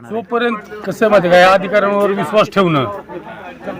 जोपर्यंत कसं माहिती काय अधिकाऱ्यांवर विश्वास ठेवणं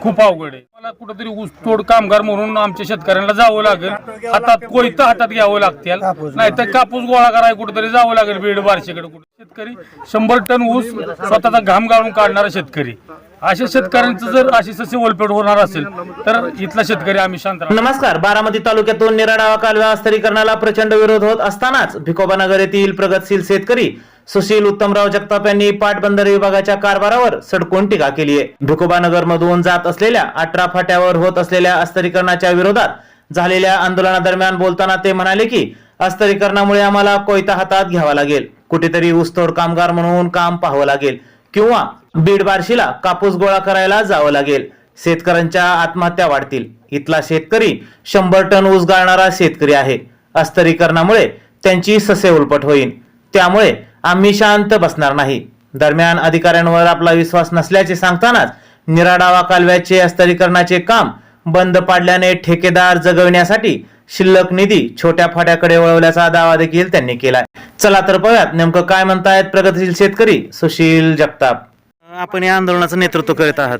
खूप अवघड आहे. मला कुठंतरी ऊसतोड कामगार म्हणून आमच्या शेतकऱ्यांना जावं लागेल. हातात कोयतं हातात घ्यावं लागतील. नाही तर कापूस गोळा करायला कुठेतरी जावं लागेल बीड बारशेकडे कुठे. शेतकरी शंभर टन ऊस स्वतःचा घाम गाळून काढणारा शेतकरी. अशा शेतकऱ्यांचं जर अशी सस्य ओलपेट होणार असेल तर इथला शेतकरी आम्ही शांत नमस्कार. बारामती तालुक्यातून निराडावा कालव्या अस्तरीकरणाला प्रचंड विरोध होत असतानाच भिकोबानगर येथील प्रगतशील शेतकरी सुशील उत्तमराव जगताप यांनी पाटबंदर विभागाच्या कारभारावर सडकून टीका केली आहे. भिकोबानगर मधून जात असलेल्या अठरा फाट्यावर होत असलेल्या अस्तरीकरणाच्या विरोधात झालेल्या आंदोलनादरम्यान बोलताना ते म्हणाले की अस्तरीकरणामुळे आम्हाला कोयता हातात घ्यावा लागेल. कुठेतरी ऊसतोड कामगार म्हणून काम पाहावं लागेल. किंवा बीड बार्शीला कापूस गोळा करायला जावं लागेल. शेतकऱ्यांच्या आत्महत्या वाढतील. इथला शेतकरी शंभर टन ऊस गाळणारा शेतकरी आहे. अस्तरीकरणामुळे त्यांची ससे उलपट होईल त्यामुळे आम्ही शांत बसणार नाही. दरम्यान अधिकाऱ्यांवर आपला विश्वास नसल्याचे सांगतानाच निराडावा कालव्याचे अस्तरीकरणाचे काम बंद पाडल्याने ठेकेदार जगविण्यासाठी शिल्लक निधी छोट्या फाट्याकडे वळवल्याचा दावा देखील त्यांनी केलाय. चला तर पाहूयात नेमकं काय म्हणतायत प्रगतशील शेतकरी सुशील जगताप. आपण या आंदोलनाचं नेतृत्व करत आहात.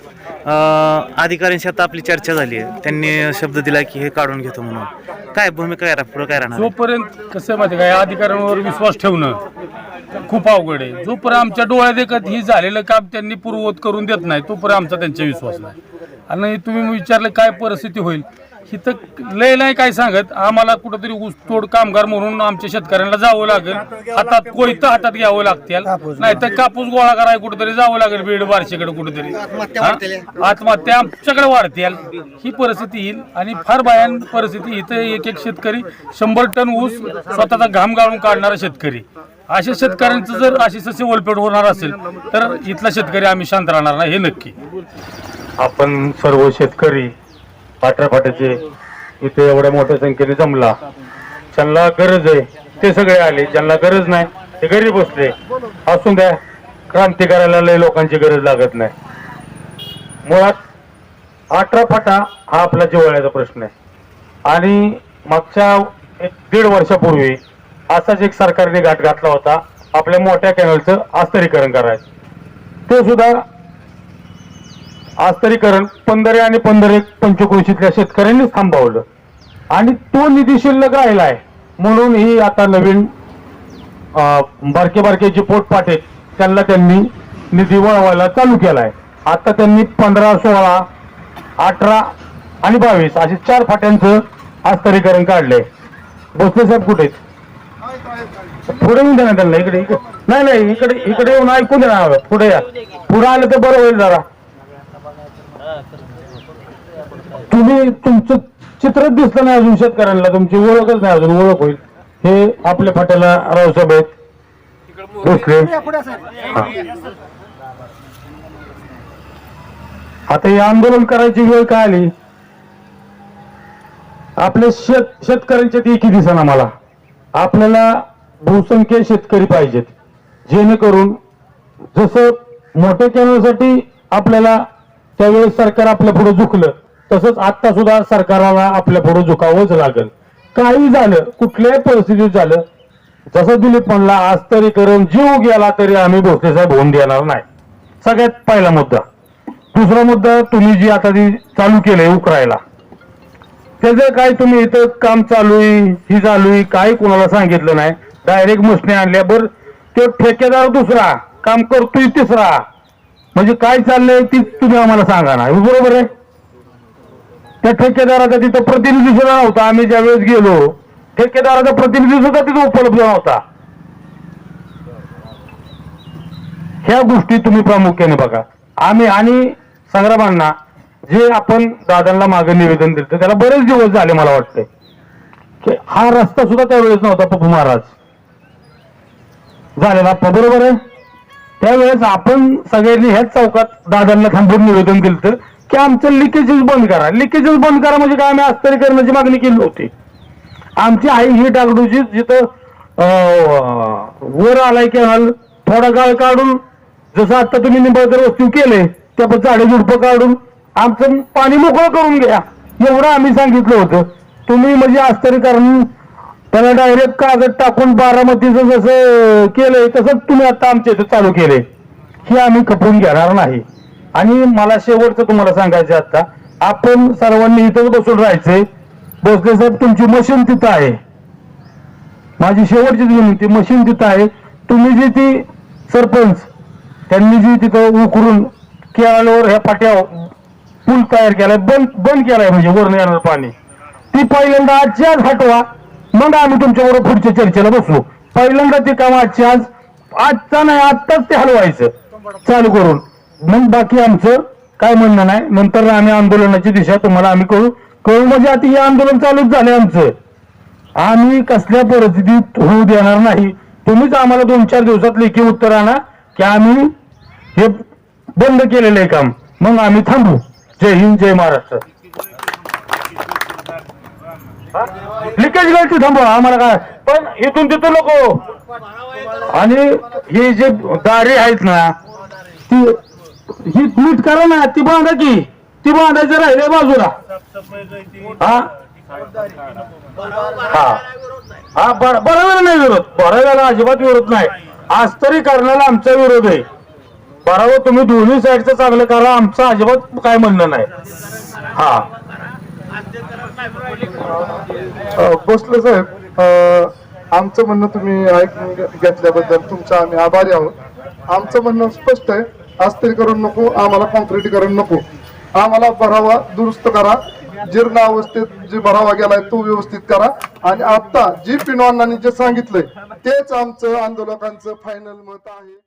अधिकाऱ्यांशी आता आपली चर्चा झाली आहे. त्यांनी शब्द दिला की हे काढून घेतो म्हणून. काय भूमिका काय रा- पुढं काय राहणार जोपर्यंत कसं आहे माहिती आहे का? या अधिकाऱ्यांवर विश्वास ठेवणं खूप अवघड आहे. जोपर्यंत आमच्या डोळ्यात एकत ही झालेलं काम त्यांनी पूर्ववत करून देत नाही तोपर्यंत आमचा त्यांचा विश्वास नाही. आणि तुम्ही विचारलं काय परिस्थिती होईल तर लय नाही काय सांगत आम्हाला कुठंतरी ऊसतोड कामगार म्हणून आमच्या शेतकऱ्यांना जावं लागेल. हातात कोयतं हातात घ्यावं लागतील. नाही तर कापूस गोळा करायला कुठेतरी जावं लागेल बीड बारशेकडे कुठेतरी. हा? आत्महत्या आमच्याकडे वाढतील. ही परिस्थिती येईल आणि फार भयान परिस्थिती इथं एक एक शेतकरी शंभर टन ऊस स्वतःचा घाम गाळून काढणारा शेतकरी. अशा शेतकऱ्यांचं जर अशी सस्य ओलपेट होणार असेल तर इथला शेतकरी आम्ही शांत राहणार नाही हे नक्की. आपण सर्व शेतकरी फाट्याफाट्याचे इथे एवढ्या मोठ्या संख्येने जमला. ज्यांना गरज आहे ते सगळे आले. ज्यांना गरज नाही ते घरी बसले. असून द्या क्रांती करायला लय लोकांची गरज लागत नाही. मुळात अठरा फाटा हा आपला जिवाळ्याचा प्रश्न आहे. आणि मागच्या एक दीड वर्षापूर्वी असाच एक सरकारने गाठ घातला होता. आपल्या मोठ्या कॅनलचं आस्तरीकरण करायचं. ते सुद्धा आस्तरीकरण पंधरे आणि पंधरे पंचक्रोशीतल्या शेतकऱ्यांनीच थांबवलं. आणि तो निधी शिल्लक राहिलाय म्हणून ही आता नवीन बारके बारके जे पोटपाट आहेत त्यांना त्यांनी निधी वळवायला चालू केलाय. आता त्यांनी पंधरा सोळा अठरा आणि बावीस असे चार फाट्यांचं आस्तरीकरण काढलंय. भोसले साहेब कुठे पुढे येऊन देणार ना त्यांना इकडे इकडे. नाही नाही इकडे इकडे येऊन ऐकून देणार पुढे या. पुढे आलं तर बरं होईल जरा. तुम्ही तुमचं चित्रच दिसलं नाही अजून शेतकऱ्यांना तुमची ओळखच नाही अजून ओळख होईल. हे आपल्या फाट्याला रावसाहेब आहेत. भोसले. आता हे आंदोलन करायची वेळ काय आली? आपले शेत शेतकऱ्यांच्या एकी दिसना मला. आपल्याला बहुसंख्य शेतकरी पाहिजेत. जेणेकरून जसं मोठ्या कॅनलसाठी आपल्याला त्यावेळेस सरकार आपल्या पुढे झुकलं तसंच आता सुद्धा सरकाराला आपल्या पुढे झुकावंच लागेल. काही झालं कुठल्याही परिस्थितीत झालं जसं दिलीप म्हणला आज तरी करून जीव गेला तरी आम्ही भोसले साहेब होऊन देणार नाही. सगळ्यात पहिला मुद्दा. दुसरा मुद्दा तुम्ही जी आता जी चालू केलंय उकरायला त्याचं काय तुम्ही इथं काम चालू आहे ही चालू आहे काही कोणाला सांगितलं नाही. डायरेक्ट मशने आणल्या बर तो ठेकेदार दुसरा काम करतोय तिसरा. म्हणजे काय चाललंय ती तुम्ही आम्हाला सांगा ना. बरोबर आहे? त्या ठेकेदाराचा तिथं प्रतिनिधी सुद्धा नव्हता. आम्ही ज्या वेळेस गेलो ठेकेदाराचा प्रतिनिधी सुद्धा तिथं उपलब्ध नव्हता. ह्या गोष्टी तुम्ही प्रामुख्याने बघा. आम्ही आणि संग्रामांना जे आपण दादांना मागे निवेदन दिलं त्याला बरेच दिवस झाले मला वाटतंय. की हा रस्ता सुद्धा त्यावेळेस नव्हता पप्पू महाराज. झालेला बरोबर आहे? त्यावेळेस आपण सगळ्यांनी ह्याच चौकात दादांना थांबून निवेदन दिलं की आमचं लिकेजेस बंद करा. लिकेजेस बंद करा म्हणजे काय? आम्ही अस्तरी करण्याची मागणी केली होती. आमची आई ही डागडूची जिथं वर आलाय कॅनल थोडा काळ काढून जसं आता तुम्ही निंबाळकर वस्तू केले त्या पण झाडे झुडपं काढून आमचं पाणी मोकळं करून घ्या. एवढं आम्ही सांगितलं होतं. तुम्ही म्हणजे आस्तरीकरण त्याला डायरेक्ट कागद टाकून बारामतीचं जसं केलंय तसंच तुम्ही आता आमच्या इथं चालू केलंय. ही आम्ही खपवून घेणार नाही. आणि मला शेवटचं तुम्हाला सांगायचं आता. आपण सर्वांनी इथंच बसून राहायचंय. भोसले साहेब तुमची मशीन तिथं आहे. माझी शेवटची विनंती मशीन तिथं आहे. तुम्ही जी ती सरपंच त्यांनी जी तिथं उकरून केळावर ह्या पाट्या पूल तयार केलाय बंद बंद केलाय म्हणजे वरून येणार पाणी. ती पहिल्यांदा आजची आज हटवा. मग आम्ही तुमच्याबरोबर पुढच्या चर्चेला बसू पहिल्यांदा ते काम आजची आज आजचा नाही आत्ताच ते हलवायचं. चालू करून. मग बाकी आमचं काय म्हणणं नाही. नंतर आम्ही आंदोलनाची दिशा तुम्हाला आम्ही कळू. कळू म्हणजे आता हे आंदोलन चालूच झालंय आमचं. आम्ही कसल्या परिस्थितीत होऊ देणार नाही. तुम्हीच आम्हाला दोन चार दिवसात लेखी उत्तर आणा की आम्ही हे बंद केलेलं आहे काम. मग आम्ही थांबू. जय हिंद जय महाराष्ट्र. लिकेज गळती थांबवा आम्हाला काय? पण इथून तिथं नको. आणि हे जे दारे आहेत ना ती ही नीट करा ना ती बांधा की ती बांधायचं राहिले बाजूला. हा? हा. हा बर बरोबर नाही विरोध. बरोबर अजिबात विरोध नाही. आज तरी करण्याला आमचा विरोध आहे. बरोबर तुम्ही दोन्ही साईडचं चांगलं करा आमचं अजिबात काय म्हणणं नाही. हा. बसलं भोसले साहेब आमचं म्हणणं तुम्ही ऐकून घे- घेतल्याबद्दल तुमचा आम्ही आभारी आहोत. आमचं म्हणणं स्पष्ट आहे. अस्थिरीकरण नको आम्हाला कॉन्क्रीटीकरण नको. आम्हाला भरावा दुरुस्त करा. जीर्ण अवस्थेत जे भरावा गेलाय तो व्यवस्थित करा. आणि आता जी पिनवानांनी जे सांगितलंय तेच आमचं आंदोलकांचं फायनल मत आहे.